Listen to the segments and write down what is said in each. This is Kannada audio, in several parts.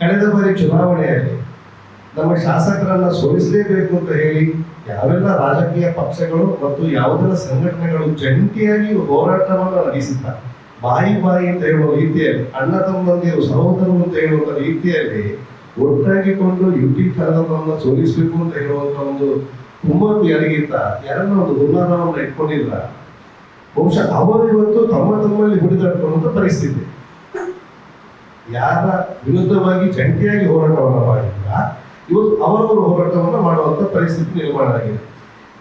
ಕಳೆದ ಬಾರಿ ಚುನಾವಣೆಯಲ್ಲಿ ನಮ್ಮ ಶಾಸಕರನ್ನ ಸೋಲಿಸಲೇಬೇಕು ಅಂತ ಹೇಳಿ ಯಾವೆಲ್ಲ ರಾಜಕೀಯ ಪಕ್ಷಗಳು ಮತ್ತು ಯಾವುದೆಲ್ಲ ಸಂಘಟನೆಗಳು ಜಂಟಿಯಾಗಿ ಹೋರಾಟವನ್ನು ನಡೆಸಿದ್ದ ಬಾಯಿ ಬಾಯಿ ಅಂತ ಹೇಳುವ ರೀತಿಯಲ್ಲಿ, ಅಣ್ಣ ತಮ್ಮಂದಿರು, ಸಹೋದರರು ಅಂತ ಹೇಳುವಂತ ರೀತಿಯಲ್ಲಿ ಒಟ್ಟಾಗಿಕೊಂಡು ಯುಟಿ ಕನ್ನಡವನ್ನು ಸೋಲಿಸಬೇಕು ಅಂತ ಹೇಳುವಂತ ಒಂದು ಹುಮ್ಮನ್ನು ಯಾರಿಗಿಂತ ಯಾರನ್ನ ಒಂದು ಹುನ್ನಾರವನ್ನು ಇಟ್ಕೊಂಡಿಲ್ಲ. ಬಹುಶಃ ಅವರು ಇವತ್ತು ತಮ್ಮ ತಮ್ಮಲ್ಲಿ ಹುಡಿದಾಡ್ಕೊಳ್ಳುವಂತ ಪರಿಸ್ಥಿತಿ. ಯಾರ ವಿರುದ್ಧವಾಗಿ ಜಂಟಿಯಾಗಿ ಹೋರಾಟವನ್ನು ಮಾಡಿಲ್ಲ ಇವತ್ತು ಅವರವರು ಹೋರಾಟವನ್ನು ಮಾಡುವಂತ ಪರಿಸ್ಥಿತಿ ನಿರ್ಮಾಣ ಆಗಿದೆ.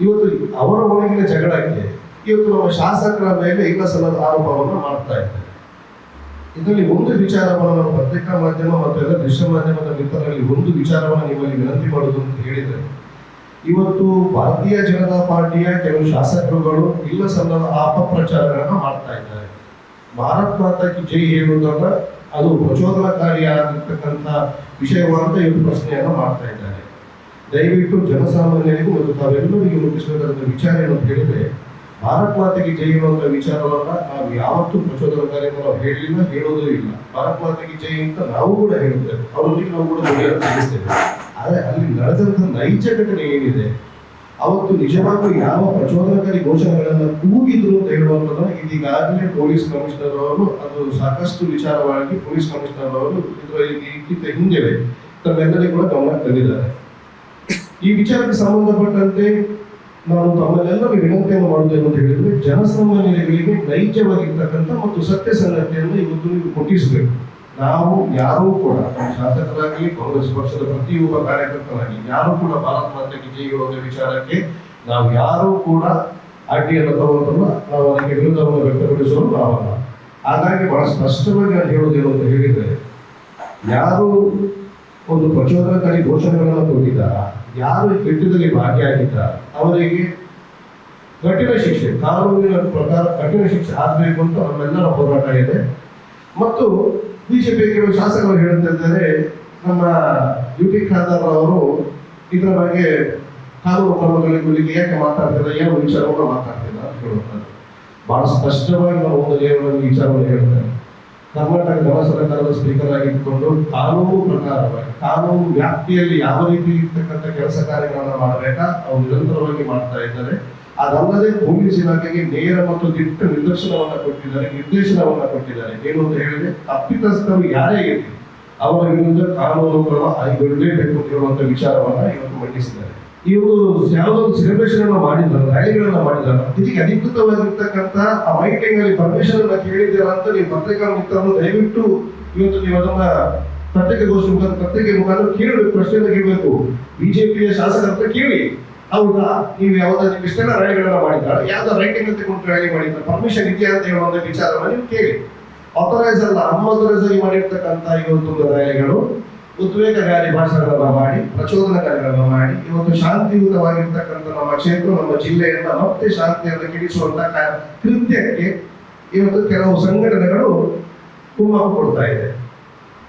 ಇವತ್ತು ಅವರ ಒಳಗಿನ ಜಗಳಕ್ಕೆ ಇವತ್ತು ನಮ್ಮ ಶಾಸಕರ ಮೇಲೆ ಇಲ್ಲ ಸಲ್ಲದ ಆರೋಪವನ್ನು ಮಾಡ್ತಾ ಇದ್ದಾರೆ. ಇದರಲ್ಲಿ ಒಂದು ವಿಚಾರವನ್ನು ನಾವು ಪತ್ರಿಕಾ ಮಾಧ್ಯಮ ಮತ್ತು ಎಲ್ಲ ದೃಶ್ಯ ಮಾಧ್ಯಮದ ಮಿತ್ರರಲ್ಲಿ ಒಂದು ವಿಚಾರವನ್ನು ನಿಮ್ಮಲ್ಲಿ ವಿನಂತಿ ಮಾಡುವುದು ಅಂತ ಹೇಳಿದರೆ, ಇವತ್ತು ಭಾರತೀಯ ಜನತಾ ಪಾರ್ಟಿಯ ಕೆಲವು ಶಾಸಕರುಗಳು ಇಲ್ಲ ಸಲ್ಲದ ಅಪಪ್ರಚಾರಗಳನ್ನು ಮಾಡ್ತಾ ಇದ್ದಾರೆ. ಭಾರತ್ ಮಾತಾ ಜೈ ಹೇಳುವುದನ್ನ ಅದು ಪ್ರಚೋದನಕಾರಿಯಾಗಿರ್ತಕ್ಕಂಥ ವಿಷಯವಾದ ಇವರು ಪ್ರಶ್ನೆಯನ್ನು ಮಾಡ್ತಾ ಇದ್ದಾರೆ. ದಯವಿಟ್ಟು ಜನಸಾಮಾನ್ಯರಿಗೂ ಮತ್ತು ತಾವೆಲ್ಲರಿಗೂ ಮುಟ್ಟಿಸಬೇಕಾದ ವಿಚಾರ ಏನು ಅಂತ ಹೇಳಿದ್ರೆ, ಭಾರತ್ ಮಾತೆಗೆ ಜೈ ಎನ್ನುವಂತ ವಿಚಾರವನ್ನು ನಾವು ಯಾವತ್ತೂ ಪ್ರಚೋದನಕಾರಿ ನಾವು ಹೇಳಿಲ್ಲ, ಹೇಳೋದು ಇಲ್ಲ. ಭಾರತ್ ಮಾತೆಗೆ ಜೈ ಅಂತ ನಾವು ಕೂಡ ಹೇಳ್ತೇವೆ ಅವರೊಂದಿಗೆ ನಾವು ಕೂಡ ತಿಳಿಸ್ತೇವೆ ಆದರೆ ಅಲ್ಲಿ ನಡೆದಂಥ ನೈಜ ಘಟನೆ ಏನಿದೆ ಅವತ್ತು ನಿಜವಾಗ್ಲೂ ಯಾವ ಪ್ರಚೋದನಕಾರಿ ಘೋಷಣೆಗಳನ್ನ ಕೂಗಿದ್ರು ಅಂತ ಹೇಳುವಂತದ್ದು ಇದೀಗಾಗಲೇ ಪೊಲೀಸ್ ಕಮಿಷನರ್ ಅವರು ಅದು ಸಾಕಷ್ಟು ವಿಚಾರವಾಗಿ ಪೊಲೀಸ್ ಕಮಿಷನರ್ ಅವರು ಇದಕ್ಕಿಂತ ಹಿಂದೆ ತಮ್ಮೆಲ್ಲರಿಗೂ ಕೂಡ ಗಮನಕ್ಕೆ ತಂದಿದ್ದಾರೆ. ಈ ವಿಚಾರಕ್ಕೆ ಸಂಬಂಧಪಟ್ಟಂತೆ ನಾನು ತಮ್ಮಲ್ಲೆಲ್ಲರೂ ವಿನಂತಿಯನ್ನು ಮಾಡುತ್ತೇನೆ ಅಂತ ಹೇಳಿದ್ರೆ ಜನಸಾಮಾನ್ಯರಿಗೆ ನೈಜವಾಗಿರ್ತಕ್ಕಂಥ ಮತ್ತು ಸತ್ಯ ಸಂಗತಿಯನ್ನು ಇವತ್ತು ನೀವು ಮುಟ್ಟಿಸಬೇಕು ನಾವು ಯಾರೂ ಕೂಡ ಶಾಸಕರಾಗಿ ಕಾಂಗ್ರೆಸ್ ಪಕ್ಷದ ಪ್ರತಿಯೊಬ್ಬ ಕಾರ್ಯಕರ್ತರಾಗಿ ಯಾರು ಕೂಡ ಭಾರತ ಮಾತೆಗೆ ಜೈ ವಿಚಾರಕ್ಕೆ ನಾವು ಯಾರೂ ಕೂಡ ಅಡ್ಡಿಯನ್ನು ತರುವಂತಲ್ಲ ನಾವು ಅದಕ್ಕೆ ವಿರುದ್ಧವನ್ನು ವ್ಯಕ್ತಪಡಿಸಲು ನಾವಲ್ಲ ಹಾಗಾಗಿ ಬಹಳ ಸ್ಪಷ್ಟವಾಗಿ ನಾನು ಹೇಳುವುದೇನು ಅಂತ ಹೇಳಿದ್ರೆ, ಯಾರು ಒಂದು ಪ್ರಚೋದನಕಾರಿ ಘೋಷಣೆಗಳನ್ನು ಕೊಟ್ಟಿದ್ದಾರ, ಯಾರು ಈ ಭಾಗಿಯಾಗಿದ್ದ ಅವರಿಗೆ ಕಠಿಣ ಶಿಕ್ಷೆ, ಕಾನೂನಿನ ಪ್ರಕಾರ ಕಠಿಣ ಶಿಕ್ಷೆ ಆಗಬೇಕು ಅಂತ ನಮ್ಮೆಲ್ಲರ ಹೋರಾಟ ಇದೆ. ಮತ್ತು ಬಿಜೆಪಿ ಕೆಲವು ಶಾಸಕರು ಹೇಳುತ್ತಿದ್ದಾರೆ ನಮ್ಮ ಯು ಟಿ ಖಾದರ್ ಅವರು ಇದರ ಬಗ್ಗೆ ಕಾನೂನು ಕ್ರಮಗಳಿಗೆ ಯಾಕೆ ಮಾತಾಡ್ತಿಲ್ಲ ಏನು ವಿಚಾರವನ್ನು ಮಾತಾಡ್ತಿಲ್ಲ ಅಂತ ಹೇಳುತ್ತಾರೆ ಬಹಳ ಸ್ಪಷ್ಟವಾಗಿ ನಾವು ಒಂದು ಜಯವನ್ನು ವಿಚಾರವನ್ನು ಹೇಳ್ತೇವೆ ಕರ್ನಾಟಕ ಗೃಹ ಸರ್ಕಾರದ ಸ್ಪೀಕರ್ ಆಗಿದ್ದುಕೊಂಡು ಕಾನೂನು ಪ್ರಕಾರವಾಗಿ, ಕಾನೂನು ವ್ಯಾಪ್ತಿಯಲ್ಲಿ ಯಾವ ರೀತಿ ಇರ್ತಕ್ಕಂಥ ಕೆಲಸ ಕಾರ್ಯಗಳನ್ನು ಮಾಡಬೇಕಾ, ಅವರು ನಿರಂತರವಾಗಿ ಮಾಡ್ತಾ ಇದ್ದಾರೆ. ಅದಲ್ಲದೆ ಭೂಮಿ ಇಲಾಖೆಗೆ ನೇರ ಮತ್ತು ದಿಟ್ಟ ನಿರ್ದೇಶನವನ್ನ ಕೊಟ್ಟಿದ್ದಾರೆ ನಿರ್ದೇಶನವನ್ನ ಕೊಟ್ಟಿದ್ದಾರೆ. ಏನು ಅಂತ ಹೇಳಿದ್ರೆ ತಪ್ಪಿತಸ್ಥರು ಯಾರೇ ಇರಲಿ, ಅವರ ವಿರುದ್ಧ ಕಾನೂನು ಕ್ರಮ ಕೈಗೊಳ್ಳಲೇಬೇಕು ಹೇಳುವಂತ ವಿಚಾರವನ್ನ ಇವತ್ತು ಮಂಡಿಸಿದ್ದಾರೆ. ಇವರು ಯಾವುದೋ ಒಂದು ಸೆಲೆಬ್ರೇಷನ್ ಅನ್ನು ಮಾಡಿದ್ದಾರೆ ರ್ಯಾಲಿಗಳನ್ನ ಮಾಡಿದ್ದಾರೆ. ಇದಕ್ಕೆ ಅಧಿಕೃತವಾಗಿರ್ತಕ್ಕಂಥ ಆ ಮೈಟಿಂಗ್ ಅಲ್ಲಿ ಪರ್ಮಿಷನ್ ಅನ್ನ ಕೇಳಿದ್ದೀರಾ ಅಂತ ನೀವು ಪತ್ರಿಕಾ ಮಿತ್ರರು ದಯವಿಟ್ಟು ಇವತ್ತು ನೀವು ಅದನ್ನ ಪತ್ರಿಕೆಗೋಷ್ಠಿ ಮುಖಾಂತರ ಪತ್ರಿಕೆ ಮುಖಾಂತರ ಕೇಳಬೇಕು, ಪ್ರಶ್ನೆಯನ್ನು ಕೇಳಬೇಕು. ಬಿಜೆಪಿಯ ಶಾಸಕರ ಕೇಳಿ. ಹೌದಾ? ನೀವು ಯಾವ್ದಾದ್ರು ನಿಮ್ಮ ಇಷ್ಟೆಲ್ಲ ರ್ಯಾಲಿಗಳನ್ನ ಮಾಡಿದ್ದಾರೆ ಯಾವ್ದೋ ರೈಟಿಂಗ್ ಅಂತ ಕೊಟ್ಟು ರ್ಯಾಲಿ ಮಾಡಿದ್ದಾರೆ ಪರ್ಮಿಷನ್ ಇದೆಯಾ ಅಂತ ಹೇಳುವಂತ ವಿಚಾರವನ್ನು ನೀವು ಕೇಳಿ. ಆಥರೈಸ್ ಅಲ್ಲ ಅನ್ಆಥರೈಸ್ ಆಗಿ ಮಾಡಿರ್ತಕ್ಕಂಥ ಇವತ್ತು ರ್ಯಾಲಿಗಳು ಉದ್ವೇಗಕಾರಿ ಭಾಷಣಗಳನ್ನ ಮಾಡಿ ಪ್ರಚೋದನಕಾರಿಗಳನ್ನ ಮಾಡಿ ಇವತ್ತು ಶಾಂತಿಯುತವಾಗಿರ್ತಕ್ಕಂಥ ನಮ್ಮ ಕ್ಷೇತ್ರ, ನಮ್ಮ ಜಿಲ್ಲೆಯನ್ನ ಮತ್ತೆ ಶಾಂತಿಯನ್ನು ಕೆಡಿಸುವಂತ ಕೃತ್ಯಕ್ಕೆ ಇವತ್ತು ಕೆಲವು ಸಂಘಟನೆಗಳು ಕುಮ್ಮಕ್ಕು ಕೊಡ್ತಾ ಇದೆ.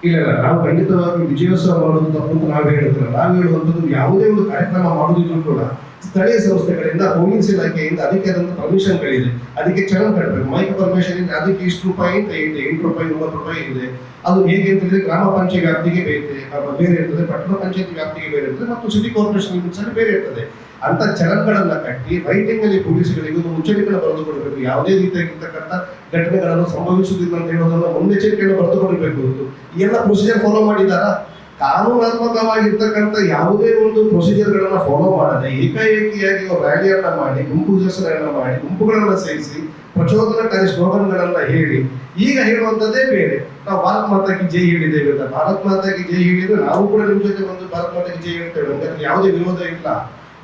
ಇಲ್ಲ ಇಲ್ಲ, ನಾವು ಖಂಡಿತವಾಗಿ ವಿಜಯೋತ್ಸವ ಮಾಡೋದು ತಪ್ಪು ನಾವು ಹೇಳುತ್ತಿಲ್ಲ ನಾವು ಹೇಳುವಂಥದ್ದು ಯಾವುದೇ ಒಂದು ಕಾರ್ಯಕ್ರಮ ಮಾಡುವುದಿದ್ರು ಕೂಡ ಸ್ಥಳೀಯ ಸಂಸ್ಥೆಗಳಿಂದ ಹೋಮಿನ್ಸ್ ಇಲಾಖೆಯಿಂದ ಅದಕ್ಕೆ ಆದಂತ ಪರ್ಮಿಷನ್ಗಳಿದೆ ಅದಕ್ಕೆ ಚಲನ್ ಕಟ್ಟಬೇಕು. ಮೈಕ್ ಪರ್ಮಿಷನ್ ಇದೆ ಅದಕ್ಕೆ ಇಷ್ಟು ರೂಪಾಯಿ ಅಂತ ಇದೆ, ಎಂಟು ರೂಪಾಯಿ ಒಂಬತ್ತು ರೂಪಾಯಿ ಇದೆ. ಅದು ಹೇಗೆ ಅಂತ ಹೇಳಿದ್ರೆ ಗ್ರಾಮ ಪಂಚಾಯತ್ ವ್ಯಾಪ್ತಿಗೆ ಬೇರೆ ಬೇರೆ ಇರ್ತದೆ, ಪಟ್ಟಣ ಪಂಚಾಯತ್ ವ್ಯಾಪ್ತಿಗೆ ಬೇರೆ ಇರ್ತದೆ. ಮತ್ತು ಸಿಟಿ ಕಾರ್ಪೊರೇಷನ್ ಬೇರೆ ಇರ್ತದೆ. ಅಂತ ಚರಣ್ಗಳನ್ನ ಕಟ್ಟಿ ರೈಟಿಂಗ್ ಅಲ್ಲಿ ಪೊಲೀಸ್ಗಳಿಗೆ ಒಂದು ಮುಚ್ಚಳಿಕೆಯನ್ನು ಬರೆದು ಕೊಡಬೇಕು ಯಾವುದೇ ರೀತಿಯಾಗಿರ್ತಕ್ಕಂಥ ಘಟನೆಗಳನ್ನು ಸಂಭವಿಸುವುದಿಲ್ಲ ಅಂತ ಹೇಳೋದನ್ನ ಮುನ್ನೆಚ್ಚರಿಕೆಯನ್ನು ಬರೆದು ಕೊಡಬೇಕು ಎಲ್ಲ ಪ್ರೊಸೀಜರ್ ಫಾಲೋ ಮಾಡಿದಾರ ಕಾನೂನಾತ್ಮಕವಾಗಿರ್ತಕ್ಕಂಥ ಯಾವುದೇ ಒಂದು ಪ್ರೊಸೀಜರ್ಗಳನ್ನ ಫಾಲೋ ಮಾಡದೆ ಏಕಾಏಕಿಯಾಗಿ ರ್ಯಾಲಿಯನ್ನ ಮಾಡಿ, ಗುಂಪು ದರ್ಶನಗಳನ್ನ ಮಾಡಿ, ಗುಂಪುಗಳನ್ನ ಸೇರಿಸಿ ಪ್ರಚೋದನಕಾರಿ ಸ್ಲೋಗನ್ಗಳನ್ನ ಹೇಳಿ, ಈಗ ಹೇಳುವಂಥದ್ದೇ ಬೇರೆ. ನಾವು ಭಾರತ್ ಮಾತಾಗಿ ಜೈ ಹೇಳಿದ್ದೇವೆ ಅಂತ. ಭಾರತ್ ಮಾತಾಗಿ ಜೈ ಹೇಳಿದ್ರೆ ನಾವು ಕೂಡ ನಿಮ್ಮ ಜೊತೆ ಒಂದು ಭಾರತ್ ಮಾತಾಗಿ ಜೈ ಹೇಳ್ತೇವೆ ಅಂತ. ಯಾವುದೇ ವಿರೋಧ ಇಲ್ಲ.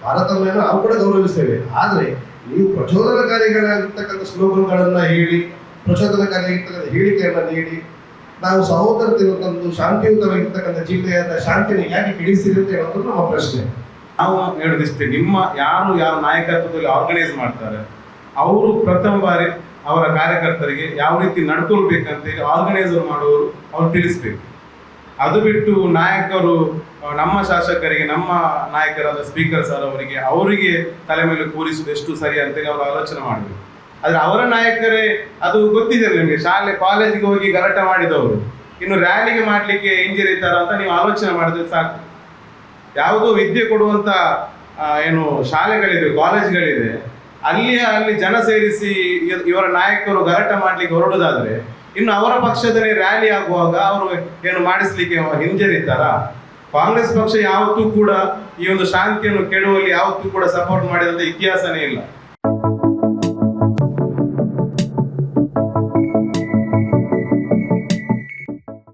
ಭಾರತವನ್ನು ನಾವು ಕೂಡ ಗೌರವಿಸ್ತೇವೆ. ಆದರೆ ನೀವು ಪ್ರಚೋದನಕಾರಿಗಳಾಗಿರ್ತಕ್ಕಂಥ ಸ್ಲೋಗನ್ಗಳನ್ನ ಹೇಳಿ ಪ್ರಚೋದನಕಾರಿಯಾಗಿರ್ತಕ್ಕಂಥ ಹೇಳಿಕೆಯನ್ನು ನೀಡಿ, ನಾವು ಸಹೋದರತೆ ತಂದು, ಶಾಂತಿಯುತವಾಗಿರ್ತಕ್ಕಂಥ ಜಿಲ್ಲೆಯ ಶಾಂತಿನ ಯಾಕೆ ಕಿಡಿಸಿರುತ್ತೆ ಹೇಳೋದು ನಮ್ಮ ಪ್ರಶ್ನೆ. ನಾವು ಹೇಳೋದಿಷ್ಟೇ, ನಿಮ್ಮ ಯಾರು ಯಾವ ನಾಯಕತ್ವದಲ್ಲಿ ಆರ್ಗನೈಸ್ ಮಾಡ್ತಾರೆ, ಅವರು ಪ್ರಥಮ ಬಾರಿ ಅವರ ಕಾರ್ಯಕರ್ತರಿಗೆ ಯಾವ ರೀತಿ ನಡ್ಕೊಳ್ಬೇಕಂತೇಳಿ ಆರ್ಗನೈಸರ್ ಮಾಡುವವರು ಅವ್ರು ತಿಳಿಸ್ಬೇಕು. ಅದು ಬಿಟ್ಟು ನಾಯಕರು ನಮ್ಮ ಶಾಸಕರಿಗೆ, ನಮ್ಮ ನಾಯಕರಾದ ಸ್ಪೀಕರ್ ಸರ್ ಅವರಿಗೆ ಅವರಿಗೆ ತಲೆ ಮೇಲೆ ಕೂರಿಸುವುದು ಎಷ್ಟು ಸರಿ ಅಂತೇಳಿ ಅವರು ಆಲೋಚನೆ ಮಾಡಬೇಕು ಆದರೆ ಅವರ ನಾಯಕರೇ, ಅದು ಗೊತ್ತಿದೆ ನಿಮಗೆ, ಶಾಲೆ ಕಾಲೇಜಿಗೆ ಹೋಗಿ ಗಲಾಟ ಮಾಡಿದವರು. ಇನ್ನು ರ್ಯಾಲಿಗೆ ಮಾಡ್ಲಿಕ್ಕೆ ಹಿಂಜರಿತಾರ ಅಂತ ನೀವು ಆಲೋಚನೆ ಮಾಡಿದ್ರೆ ಸಾಕು. ಯಾವುದೋ ವಿದ್ಯೆ ಕೊಡುವಂತ ಏನು ಶಾಲೆಗಳಿದೆ ಕಾಲೇಜ್ಗಳಿದೆ ಅಲ್ಲಿ ಅಲ್ಲಿ ಜನ ಸೇರಿಸಿ ಇವರ ನಾಯಕರು ಗಲಾಟ ಮಾಡ್ಲಿಕ್ಕೆ ಹೊರಡುದಾದ್ರೆ ಇನ್ನು ಅವರ ಪಕ್ಷದಲ್ಲಿ ರ್ಯಾಲಿ ಆಗುವಾಗ ಅವರು ಏನು ಮಾಡಿಸ್ಲಿಕ್ಕೆ ಹಿಂಜರಿತಾರ? ಕಾಂಗ್ರೆಸ್ ಪಕ್ಷ ಯಾವತ್ತೂ ಕೂಡ ಈ ಒಂದು ಶಾಂತಿಯನ್ನು ಕೆಡುವಲ್ಲಿ ಯಾವತ್ತೂ ಕೂಡ ಸಪೋರ್ಟ್ ಮಾಡಿದಂತ ಇತಿಹಾಸನೇ ಇಲ್ಲ.